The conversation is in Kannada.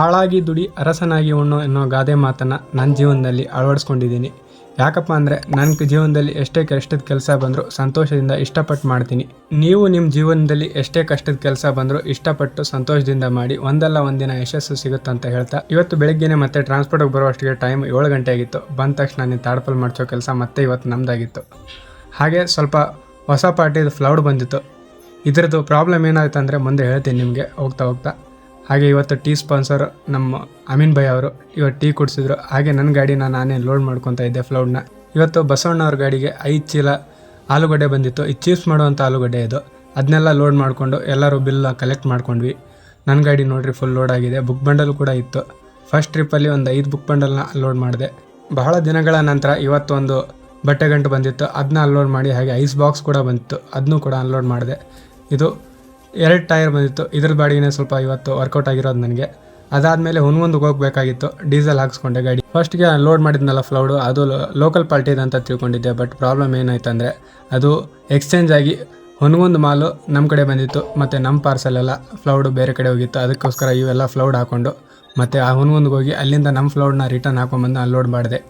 ಆಳಾಗಿ ದುಡಿ ಅರಸನಾಗಿ ಉಣ್ಣು ಅನ್ನೋ ಗಾದೆ ಮಾತನ್ನು ನನ್ನ ಜೀವನದಲ್ಲಿ ಅಳವಡಿಸ್ಕೊಂಡಿದ್ದೀನಿ. ಯಾಕಪ್ಪ ಅಂದರೆ ನನ್ನ ಜೀವನದಲ್ಲಿ ಎಷ್ಟೇ ಕಷ್ಟದ ಕೆಲಸ ಬಂದರೂ ಸಂತೋಷದಿಂದ ಇಷ್ಟಪಟ್ಟು ಮಾಡ್ತೀನಿ. ನೀವು ನಿಮ್ಮ ಜೀವನದಲ್ಲಿ ಎಷ್ಟೇ ಕಷ್ಟದ ಕೆಲಸ ಬಂದರೂ ಇಷ್ಟಪಟ್ಟು ಸಂತೋಷದಿಂದ ಮಾಡಿ ಒಂದಲ್ಲ ಒಂದಿನ ಯಶಸ್ಸು ಸಿಗುತ್ತಂತ ಹೇಳ್ತಾ ಇವತ್ತು ಬೆಳಗ್ಗೆನೇ ಮತ್ತೆ ಟ್ರಾನ್ಸ್ಪೋರ್ಟಿಗೆ ಬರುವಷ್ಟಿಗೆ ಟೈಮ್ ಏಳು ಗಂಟೆ ಆಗಿತ್ತು ಬಂದ ತಕ್ಷಣ ನೀನು ತಾಡ್ಪಲ್ ಮಾಡಿಸೋ ಕೆಲಸ ಮತ್ತೆ ಇವತ್ತು ನಮ್ಮದಾಗಿತ್ತು ಹಾಗೆ ಸ್ವಲ್ಪ ಹೊಸ ಪಾರ್ಟಿದು ಫ್ಲೌಡ್ ಬಂದಿತ್ತು. ಇದರದ್ದು ಪ್ರಾಬ್ಲಮ್ ಏನಾಯ್ತು ಅಂದರೆ ಮುಂದೆ ಹೇಳ್ತೀನಿ ನಿಮಗೆ ಹೋಗ್ತಾ ಹೋಗ್ತಾ. ಹಾಗೆ ಇವತ್ತು ಟೀ ಸ್ಪಾನ್ಸರ್ ನಮ್ಮ ಅಮೀನ್ ಭಾಯ್ ಅವರು ಇವತ್ತು ಟೀ ಕುಡಿಸಿದ್ರು. ಹಾಗೆ ನನ್ನ ಗಾಡಿನ ನಾನೇ ಲೋಡ್ ಮಾಡ್ಕೊತ ಇದ್ದೆ ಫ್ಲೌಡ್ನ ಇವತ್ತು ಬಸವಣ್ಣ ಅವ್ರ ಗಾಡಿಗೆ ಐದು ಚೀಲ ಆಲೂಗಡ್ಡೆ ಬಂದಿತ್ತು. ಈ ಚೀಪ್ಸ್ ಮಾಡುವಂಥ ಆಲೂಗಡ್ಡೆ ಇದು. ಅದನ್ನೆಲ್ಲ ಲೋಡ್ ಮಾಡಿಕೊಂಡು ಎಲ್ಲರೂ ಬಿಲ್ ಕಲೆಕ್ಟ್ ಮಾಡ್ಕೊಂಡ್ವಿ. ನನ್ನ ಗಾಡಿ ನೋಡ್ರಿ ಫುಲ್ ಲೋಡ್ ಆಗಿದೆ. ಬುಕ್ ಬಂಡಲ್ ಕೂಡ ಇತ್ತು. ಫಸ್ಟ್ ಟ್ರಿಪ್ಪಲ್ಲಿ ಒಂದು ಐದು ಬುಕ್ ಬಂಡಲ್ನ ಲೋಡ್ ಮಾಡಿದೆ. ಬಹಳ ದಿನಗಳ ನಂತರ ಇವತ್ತೊಂದು ಬಟ್ಟೆ ಗಂಟು ಬಂದಿತ್ತು. ಅದನ್ನ ಅನ್ಲೋಡ್ ಮಾಡಿ ಹಾಗೆ ಐಸ್ ಬಾಕ್ಸ್ ಕೂಡ ಬಂತು. ಅದನ್ನೂ ಕೂಡ ಅನ್ಲೋಡ್ ಮಾಡಿದೆ. ಇದು ಎರಡು ಟೈರ್ ಬಂದಿತ್ತು. ಇದ್ರ ಬಾಡಿಗೆನೇ ಸ್ವಲ್ಪ ಇವತ್ತು ವರ್ಕೌಟ್ ಆಗಿರೋದು ನನಗೆ. ಅದಾದಮೇಲೆ ಹುನ್ಗುಂದಿಗೆ ಹೋಗಬೇಕಾಗಿತ್ತು. ಡೀಸೆಲ್ ಹಾಕ್ಸ್ಕೊಂಡೆ ಗಾಡಿ. ಫಸ್ಟ್ಗೆ ಲೋಡ್ ಮಾಡಿದ್ನಲ್ಲ ಫ್ಲೌಡು ಅದು ಲೋಕಲ್ ಪಾರ್ಟಿದು ಅಂತ ತಿಳ್ಕೊಂಡಿದ್ದೆ ಬಟ್ ಪ್ರಾಬ್ಲಮ್ ಏನಾಯ್ತು ಅಂದರೆ ಅದು ಎಕ್ಸ್ಚೇಂಜ್ ಆಗಿ ಹೊನ್ಗೊಂದು ಮಾಲು ನಮ್ಮ ಕಡೆ ಬಂದಿತ್ತು, ಮತ್ತು ನಮ್ಮ ಪಾರ್ಸಲೆಲ್ಲ ಫ್ಲೌಡು ಬೇರೆ ಕಡೆ ಹೋಗಿತ್ತು. ಅದಕ್ಕೋಸ್ಕರ ಇವೆಲ್ಲ ಫ್ಲೌಡ್ ಹಾಕ್ಕೊಂಡು ಮತ್ತು ಆ ಹೊನ್ಗೊಂದು ಹೋಗಿ ಅಲ್ಲಿಂದ ನಮ್ಮ ಫ್ಲೌಡ್ನ ರಿಟರ್ನ್ ಹಾಕೊಂಬಂದು ಲೋಡ್ ಮಾಡಿದೆ.